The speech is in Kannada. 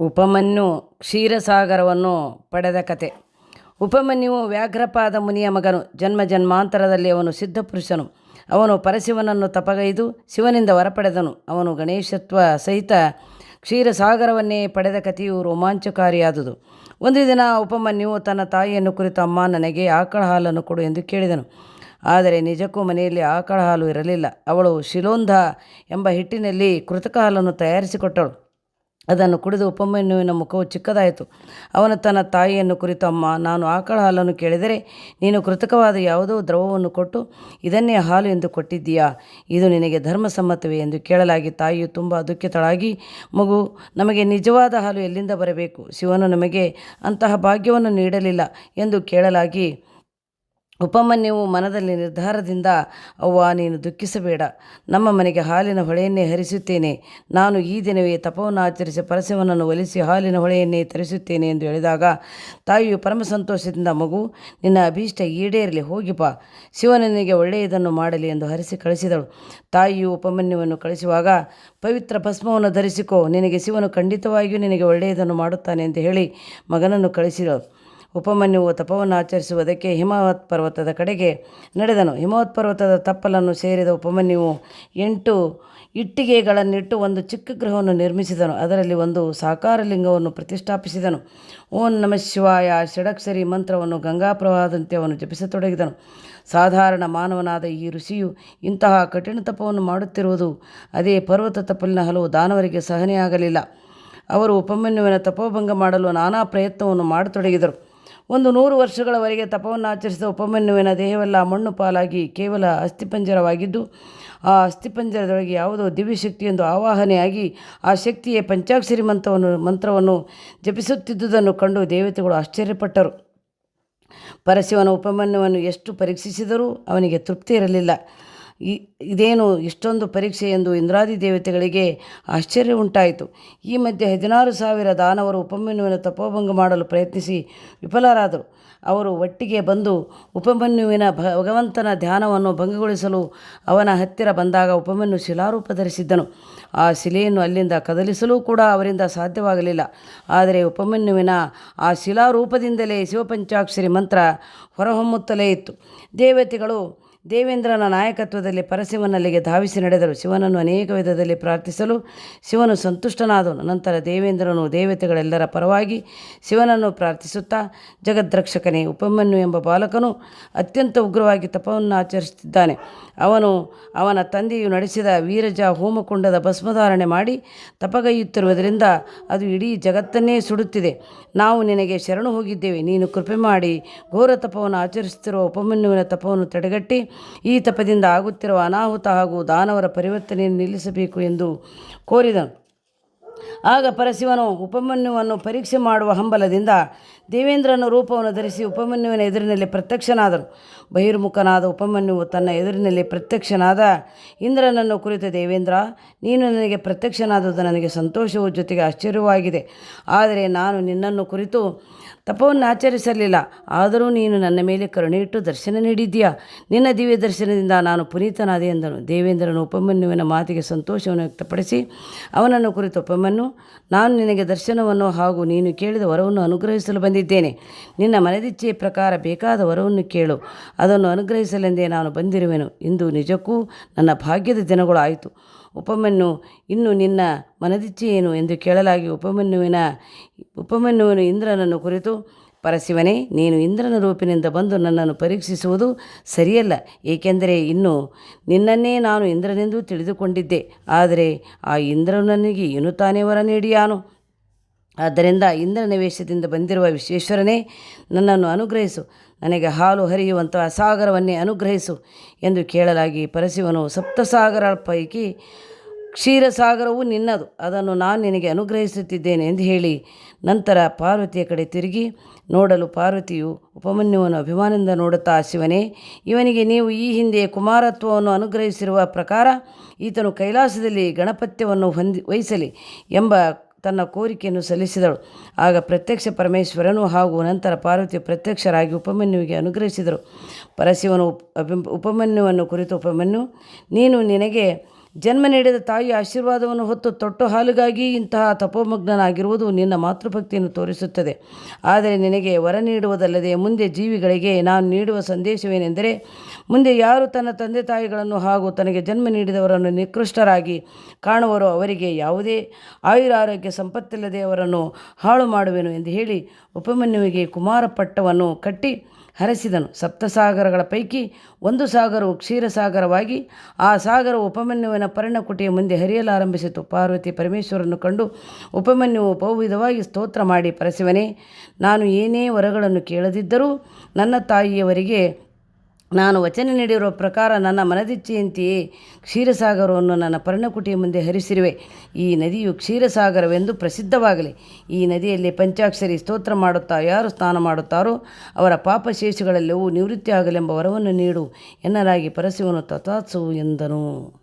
ಉಪಮನ್ಯು ಕ್ಷೀರಸಾಗರವನ್ನು ಪಡೆದ ಕತೆ. ಉಪಮನ್ಯುವು ವ್ಯಾಘ್ರಪಾದ ಮುನಿಯ ಮಗನು. ಜನ್ಮ ಜನ್ಮಾಂತರದಲ್ಲಿ ಅವನು ಸಿದ್ಧಪುರುಷನು. ಅವನು ಪರಶಿವನನ್ನು ತಪಗೈದು ಶಿವನಿಂದ ಹೊರಪಡೆದನು ಅವನು ಗಣೇಶತ್ವ ಸಹಿತ ಕ್ಷೀರಸಾಗರವನ್ನೇ ಪಡೆದ ಕಥೆಯು ರೋಮಾಂಚಕಾರಿಯಾದುದು. ಒಂದು ದಿನ ಉಪಮನ್ಯು ತನ್ನ ತಾಯಿಯನ್ನು ಕುರಿತು, ಅಮ್ಮ, ನನಗೆ ಆಕಳ ಹಾಲನ್ನು ಕೊಡು ಎಂದು ಕೇಳಿದನು. ಆದರೆ ನಿಜಕ್ಕೂ ಮನೆಯಲ್ಲಿ ಆಕಳ ಹಾಲು ಇರಲಿಲ್ಲ. ಅವಳು ಶಿಲೋಂಧ ಎಂಬ ಹಿಟ್ಟಿನಲ್ಲಿ ಕೃತಕ ಹಾಲನ್ನು ತಯಾರಿಸಿಕೊಟ್ಟಳು. ಅದನ್ನು ಕುಡಿದು ಉಪಮನ್ಯುವಿನ ಮುಖವು ಚಿಕ್ಕದಾಯಿತು. ಅವನು ತನ್ನ ತಾಯಿಯನ್ನು ಕುರಿತು, ಅಮ್ಮ, ನಾನು ಆಕಳ ಹಾಲನ್ನು ಕೇಳಿದರೆ ನೀನು ಕೃತಕವಾದ ಯಾವುದೋ ದ್ರವವನ್ನು ಕೊಟ್ಟು ಇದನ್ನೇ ಹಾಲು ಎಂದು ಕೊಟ್ಟಿದ್ದೀಯಾ? ಇದು ನಿನಗೆ ಧರ್ಮಸಮ್ಮತವೇ ಎಂದು ಕೇಳಲಾಗಿ ತಾಯಿಯು ತುಂಬ ದುಃಖಿತಳಾಗಿ, ಮಗು, ನಮಗೆ ನಿಜವಾದ ಹಾಲು ಎಲ್ಲಿಂದ ಬರಬೇಕು? ಶಿವನು ನಮಗೆ ಅಂತಹ ಭಾಗ್ಯವನ್ನು ನೀಡಲಿಲ್ಲ ಎಂದು ಕೇಳಲಾಗಿ ಉಪಮನ್ಯುವು ಮನದಲ್ಲಿ ನಿರ್ಧಾರದಿಂದ, ಅವ್ವ, ನೀನು ದುಃಖಿಸಬೇಡ. ನಮ್ಮ ಮನೆಗೆ ಹಾಲಿನ ಹೊಳೆಯನ್ನೇ ಹರಿಸುತ್ತೇನೆ. ನಾನು ಈ ದಿನವೇ ತಪವನ್ನು ಆಚರಿಸಿ ಪರಸವನನ್ನು ಒಲಿಸಿ ಹಾಲಿನ ಹೊಳೆಯನ್ನೇ ತರಿಸುತ್ತೇನೆ ಎಂದು ಹೇಳಿದಾಗ, ತಾಯಿಯು ಪರಮ ಸಂತೋಷದಿಂದ, ಮಗು, ನಿನ್ನ ಅಭೀಷ್ಟ ಈಡೇರಲಿ ಬಾ. ಶಿವನು ನಿನಗೆ ಒಳ್ಳೆಯದನ್ನು ಮಾಡಲಿ ಎಂದು ಹರಿಸಿ ಕಳಿಸಿದಳು. ತಾಯಿಯು ಉಪಮನ್ಯವನ್ನು ಕಳಿಸುವಾಗ, ಪವಿತ್ರ ಭಸ್ಮವನ್ನು ಧರಿಸಿಕೋ. ನಿನಗೆ ಶಿವನು ಖಂಡಿತವಾಗಿಯೂ ನಿನಗೆ ಒಳ್ಳೆಯದನ್ನು ಮಾಡುತ್ತಾನೆ ಎಂದು ಹೇಳಿ ಮಗನನ್ನು ಕಳಿಸಿದಳು. ಉಪಮನ್ಯುವು ತಪವನ್ನು ಆಚರಿಸುವುದಕ್ಕೆ ಹಿಮವತ್ ಪರ್ವತದ ಕಡೆಗೆ ನಡೆದನು. ಹಿಮವತ್ ಪರ್ವತದ ತಪ್ಪಲನ್ನು ಸೇರಿದ ಉಪಮನ್ಯುವು ಎಂಟು ಇಟ್ಟಿಗೆಗಳನ್ನಿಟ್ಟು ಒಂದು ಚಿಕ್ಕ ಗೃಹವನ್ನು ನಿರ್ಮಿಸಿದನು. ಅದರಲ್ಲಿ ಒಂದು ಸಾಕಾರ ಲಿಂಗವನ್ನು ಪ್ರತಿಷ್ಠಾಪಿಸಿದನು. ಓಂ ನಮಃ ಶಿವಾಯ ಷಡಕ್ಷರಿ ಮಂತ್ರವನ್ನು ಗಂಗಾ ಪ್ರವಾಹದಂತೆ ಅವನು ಜಪಿಸತೊಡಗಿದನು. ಸಾಧಾರಣ ಮಾನವನಾದ ಈ ಋಷಿಯು ಇಂತಹ ಕಠಿಣ ತಪವನ್ನು ಮಾಡುತ್ತಿರುವುದು ಅದೇ ಪರ್ವತ ತಪ್ಪಲಿನ ಹಲವು ದಾನವರಿಗೆ ಸಹನೆಯಾಗಲಿಲ್ಲ. ಅವರು ಉಪಮನ್ಯುವಿನ ತಪೋಭಂಗ ಮಾಡಲು ನಾನಾ ಪ್ರಯತ್ನವನ್ನು ಮಾಡತೊಡಗಿದರು. ಒಂದು ನೂರು ವರ್ಷಗಳವರೆಗೆ ತಪವನ್ನು ಆಚರಿಸಿದ ಉಪಮನ್ಯುವಿನ ದೇಹವೆಲ್ಲ ಮಣ್ಣು ಪಾಲಾಗಿ ಕೇವಲ ಅಸ್ಥಿಪಂಜರವಾಗಿದ್ದು, ಆ ಅಸ್ಥಿಪಂಜರದೊಳಗೆ ಯಾವುದೋ ದಿವ್ಯಶಕ್ತಿಯೊಂದು ಆವಾಹನೆಯಾಗಿ ಆ ಶಕ್ತಿಯೇ ಪಂಚಾಕ್ಷರಿ ಮಂತ್ರವನ್ನು ಮಂತ್ರವನ್ನು ಜಪಿಸುತ್ತಿದ್ದುದನ್ನು ಕಂಡು ದೇವತೆಗಳು ಆಶ್ಚರ್ಯಪಟ್ಟರು. ಪರಶಿವನ ಉಪಮನ್ಯವನ್ನು ಎಷ್ಟು ಪರೀಕ್ಷಿಸಿದರೂ ಅವನಿಗೆ ತೃಪ್ತಿ ಇರಲಿಲ್ಲ. ಈ ಇದೇನು ಇಷ್ಟೊಂದು ಪರೀಕ್ಷೆ ಎಂದು ಇಂದ್ರಾದಿ ದೇವತೆಗಳಿಗೆ ಆಶ್ಚರ್ಯ ಉಂಟಾಯಿತು. ಈ ಮಧ್ಯೆ ಹದಿನಾರು ಸಾವಿರ ದಾನವರು ಉಪಮನ್ಯುವಿನ ತಪೋಭಂಗ ಮಾಡಲು ಪ್ರಯತ್ನಿಸಿ ವಿಫಲರಾದರು. ಅವರು ಒಟ್ಟಿಗೆ ಬಂದು ಉಪಮನ್ಯುವಿನ ಭಗವಂತನ ಧ್ಯಾನವನ್ನು ಭಂಗಗೊಳಿಸಲು ಅವನ ಹತ್ತಿರ ಬಂದಾಗ ಉಪಮನ್ಯು ಶಿಲಾರೂಪ ಧರಿಸಿದ್ದನು. ಆ ಶಿಲೆಯನ್ನು ಅಲ್ಲಿಂದ ಕದಲಿಸಲೂ ಕೂಡ ಅವರಿಂದ ಸಾಧ್ಯವಾಗಲಿಲ್ಲ. ಆದರೆ ಉಪಮನ್ಯುವಿನ ಆ ಶಿಲಾರೂಪದಿಂದಲೇ ಶಿವಪಂಚಾಕ್ಷರಿ ಮಂತ್ರ ಹೊರಹೊಮ್ಮುತ್ತಲೇ ಇತ್ತು. ದೇವತೆಗಳು ದೇವೇಂದ್ರನ ನಾಯಕತ್ವದಲ್ಲಿ ಪರಶಿವನಲ್ಲಿಗೆ ಧಾವಿಸಿ ನಡೆದರು. ಶಿವನನ್ನು ಅನೇಕ ವಿಧದಲ್ಲಿ ಪ್ರಾರ್ಥಿಸಲು ಶಿವನು ಸಂತುಷ್ಟನಾದನು. ನಂತರ ದೇವೇಂದ್ರನು ದೇವತೆಗಳೆಲ್ಲರ ಪರವಾಗಿ ಶಿವನನ್ನು ಪ್ರಾರ್ಥಿಸುತ್ತಾ, ಜಗದ್ರಕ್ಷಕನೇ ಉಪಮನ್ಯು ಎಂಬ ಬಾಲಕನು ಅತ್ಯಂತ ಉಗ್ರವಾಗಿ ತಪವನ್ನು ಆಚರಿಸುತ್ತಿದ್ದಾನೆ. ಅವನು ಅವನ ತಂದೆಯು ನಡೆಸಿದ ವೀರಜ ಹೋಮಕುಂಡದ ಭಸ್ಮಧಾರಣೆ ಮಾಡಿ ತಪಗೈಯುತ್ತಿರುವುದರಿಂದ ಅದು ಇಡೀ ಜಗತ್ತನ್ನೇ ಸುಡುತ್ತಿದೆ. ನಾವು ನಿನಗೆ ಶರಣು ಹೋಗಿದ್ದೇವೆ. ನೀನು ಕೃಪೆ ಮಾಡಿ ಘೋರ ತಪವನ್ನು ಆಚರಿಸುತ್ತಿರುವ ಉಪಮನ್ಯುವಿನ ತಪವನ್ನು ತಡೆಗಟ್ಟಿ ಈ ತಪದಿಂದ ಆಗುತ್ತಿರುವ ಅನಾಹುತ ಹಾಗೂ ದಾನವರ ಪರಿವರ್ತನೆಯನ್ನು ನಿಲ್ಲಿಸಬೇಕು ಎಂದು ಕೋರಿದನು. ಆಗ ಪರಶಿವನು ಉಪಮನ್ಯುವನ್ನು ಪರೀಕ್ಷೆ ಮಾಡುವ ಹಂಬಲದಿಂದ ದೇವೇಂದ್ರನ ರೂಪವನ್ನು ಧರಿಸಿ ಉಪಮನ್ಯುವಿನ ಎದುರಿನಲ್ಲಿ ಪ್ರತ್ಯಕ್ಷನಾದರು ಬಹಿರ್ಮುಖನಾದ ಉಪಮನ್ಯುವು ತನ್ನ ಎದುರಿನಲ್ಲಿ ಪ್ರತ್ಯಕ್ಷನಾದ ಇಂದ್ರನನ್ನು ಕುರಿತ, ದೇವೇಂದ್ರ, ನೀನು ನನಗೆ ಪ್ರತ್ಯಕ್ಷನಾದದ್ದು ನನಗೆ ಸಂತೋಷವು ಜೊತೆಗೆ ಆಶ್ಚರ್ಯವಾಗಿದೆ. ಆದರೆ ನಾನು ನಿನ್ನನ್ನು ಕುರಿತು ತಪವನ್ನು ಆಚರಿಸಲಿಲ್ಲ. ಆದರೂ ನೀನು ನನ್ನ ಮೇಲೆ ಕರುಣೆ ಇಟ್ಟು ದರ್ಶನ ನೀಡಿದ್ದೀಯಾ? ನಿನ್ನ ದಿವ್ಯ ದರ್ಶನದಿಂದ ನಾನು ಪುನೀತನಾದೆ ಎಂದನು. ದೇವೇಂದ್ರನು ಉಪಮನ್ಯುವಿನ ಮಾತಿಗೆ ಸಂತೋಷವನ್ನು ವ್ಯಕ್ತಪಡಿಸಿ, ಅವನನ್ನು ಕುರಿತು ಉಪಮನ್ಯು ನಾನು ನಿನಗೆ ದರ್ಶನವನ್ನು ಹಾಗೂ ನೀನು ಕೇಳಿದ ವರವನ್ನು ಅನುಗ್ರಹಿಸಲು ಬಂದಿದ್ದೇನೆ. ನಿನ್ನ ಮನದಿಚ್ಛೆಯ ಪ್ರಕಾರ ಬೇಕಾದ ವರವನ್ನು ಕೇಳು. ಅದನ್ನು ಅನುಗ್ರಹಿಸಲೆಂದೇ ನಾನು ಬಂದಿರುವೆನು. ಇಂದು ನಿಜಕ್ಕೂ ನನ್ನ ಭಾಗ್ಯದ ದಿನಗಳು ಆಯಿತು ಉಪಮನ್ನು ಇನ್ನು ನಿನ್ನ ಮನದಿಚ್ಛೆ ಏನು ಎಂದು ಕೇಳಲಾಗಿ ಉಪಮನ್ಯುವಿನ ಉಪಮನ್ಯುವಿನ ಇಂದ್ರನನ್ನು ಕುರಿತು ಪರಶಿವನೇ ನೀನು ಇಂದ್ರನ ರೂಪಿನಿಂದ ಬಂದು ನನ್ನನ್ನು ಪರೀಕ್ಷಿಸುವುದು ಸರಿಯಲ್ಲ. ಏಕೆಂದರೆ ಇನ್ನು ನಿನ್ನನ್ನೇ ನಾನು ಇಂದ್ರನೆಂದು ತಿಳಿದುಕೊಂಡಿದ್ದೆ. ಆದರೆ ಆ ಇಂದ್ರನು ನನಗೆ ಏನು ತಾನೇ ವರ ನೀಡಿಯಾನು. ಆದ್ದರಿಂದ ಇಂದ್ರನ ವೇಷದಿಂದ ಬಂದಿರುವ ವಿಶ್ವೇಶ್ವರನೇ, ನನ್ನನ್ನು ಅನುಗ್ರಹಿಸು. ನನಗೆ ಹಾಲು ಹರಿಯುವಂಥ ಸಾಗರವನ್ನೇ ಅನುಗ್ರಹಿಸು ಎಂದು ಕೇಳಲಾಗಿ ಪರಶಿವನು ಸಪ್ತಸಾಗರ ಪೈಕಿ ಕ್ಷೀರಸಾಗರವು ನಿನ್ನದು. ಅದನ್ನು ನಾನು ನಿನಗೆ ಅನುಗ್ರಹಿಸುತ್ತಿದ್ದೇನೆ ಎಂದು ಹೇಳಿ ನಂತರ ಪಾರ್ವತಿಯ ಕಡೆ ತಿರುಗಿ ನೋಡಲು ಪಾರ್ವತಿಯು ಉಪಮನ್ಯುವನ್ನು ಅಭಿಮಾನದಿಂದ ನೋಡುತ್ತಾ, ಶಿವನೇ, ಇವನಿಗೆ ನೀವು ಈ ಹಿಂದೆ ಕುಮಾರತ್ವವನ್ನು ಅನುಗ್ರಹಿಸಿರುವ ಪ್ರಕಾರ ಈತನು ಕೈಲಾಸದಲ್ಲಿ ಗಣಪತ್ಯವನ್ನು ಹೊಂದಿ, ವಹಿಸಲಿ ಎಂಬ ತನ್ನ ಕೋರಿಕೆಯನ್ನು ಸಲ್ಲಿಸಿದಳು. ಆಗ ಪ್ರತ್ಯಕ್ಷ ಪರಮೇಶ್ವರನು ಹಾಗೂ ನಂತರ ಪಾರ್ವತಿ ಪ್ರತ್ಯಕ್ಷರಾಗಿ ಉಪಮನ್ಯುವಿಗೆ ಅನುಗ್ರಹಿಸಿದರು. ಪರಶಿವನು ಅಭಿ ಉಪಮನ್ಯುವನ್ನು ಕುರಿತು ಉಪಮನ್ಯು, ನೀನು ನಿನಗೆ ಜನ್ಮ ನೀಡಿದ ತಾಯಿಯ ಆಶೀರ್ವಾದವನ್ನು ಹೊತ್ತು ತೊಟ್ಟು ಹಾಲುಗಾಗಿ ಇಂತಹ ತಪೋಮಗ್ನನಾಗಿರುವುದು ನಿನ್ನ ಮಾತೃಭಕ್ತಿಯನ್ನು ತೋರಿಸುತ್ತದೆ. ಆದರೆ ನಿನಗೆ ವರ ನೀಡುವುದಲ್ಲದೆ ಮುಂದೆ ಜೀವಿಗಳಿಗೆ ನಾನು ನೀಡುವ ಸಂದೇಶವೇನೆಂದರೆ, ಮುಂದೆ ಯಾರು ತನ್ನ ತಂದೆ ತಾಯಿಗಳನ್ನು ಹಾಗೂ ತನಗೆ ಜನ್ಮ ನೀಡಿದವರನ್ನು ನಿಕೃಷ್ಟರಾಗಿ ಕಾಣುವರೋ ಅವರಿಗೆ ಯಾವುದೇ ಆಯುರಾರೋಗ್ಯ ಸಂಪತ್ತಿಲ್ಲದೆ ಅವರನ್ನು ಹಾಳು ಮಾಡುವೆನು ಎಂದು ಹೇಳಿ ಉಪಮನ್ಯುವಿಗೆ ಕುಮಾರ ಪಟ್ಟವನ್ನು ಕಟ್ಟಿ ಹರಸಿದನು. ಸಪ್ತಸಾಗರಗಳ ಪೈಕಿ ಒಂದು ಸಾಗರವು ಕ್ಷೀರಸಾಗರವಾಗಿ, ಆ ಸಾಗರ ಉಪಮನ್ಯುವಿನ ಪರ್ಣಕುಟಿಯ ಮುಂದೆ ಹರಿಯಲಾರಂಭಿಸಿತು. ಪಾರ್ವತಿ ಪರಮೇಶ್ವರನ್ನು ಕಂಡು ಉಪಮನ್ಯುವು ಬಹುವಿಧವಾಗಿ ಸ್ತೋತ್ರ ಮಾಡಿ, ಪರಸಿವನೇ, ನಾನು ಏನೇ ವರಗಳನ್ನು ಕೇಳದಿದ್ದರೂ ನನ್ನ ತಾಯಿಯವರಿಗೆ ನಾನು ವಚನ ನೀಡಿರುವ ಪ್ರಕಾರ ನನ್ನ ಮನದಿಚ್ಛೆಯಂತೆಯೇ ಕ್ಷೀರಸಾಗರವನ್ನು ನನ್ನ ಪರ್ಣಕುಟಿಯ ಮುಂದೆ ಹರಿಸಿರುವೆ. ಈ ನದಿಯು ಕ್ಷೀರಸಾಗರವೆಂದು ಪ್ರಸಿದ್ಧವಾಗಲಿ. ಈ ನದಿಯಲ್ಲಿ ಪಂಚಾಕ್ಷರಿ ಸ್ತೋತ್ರ ಮಾಡುತ್ತಾ, ಯಾರು ಸ್ನಾನ ಮಾಡುತ್ತಾರೋ ಅವರ ಪಾಪಶೇಷಗಳೆಲ್ಲವೂ ನಿವೃತ್ತಿಯಾಗಲೆಂಬ ವರವನ್ನು ನೀಡು ಎನ್ನಲಾಗಿ ಪರಶಿವನು ತಥಾತ್ಸು ಎಂದನು.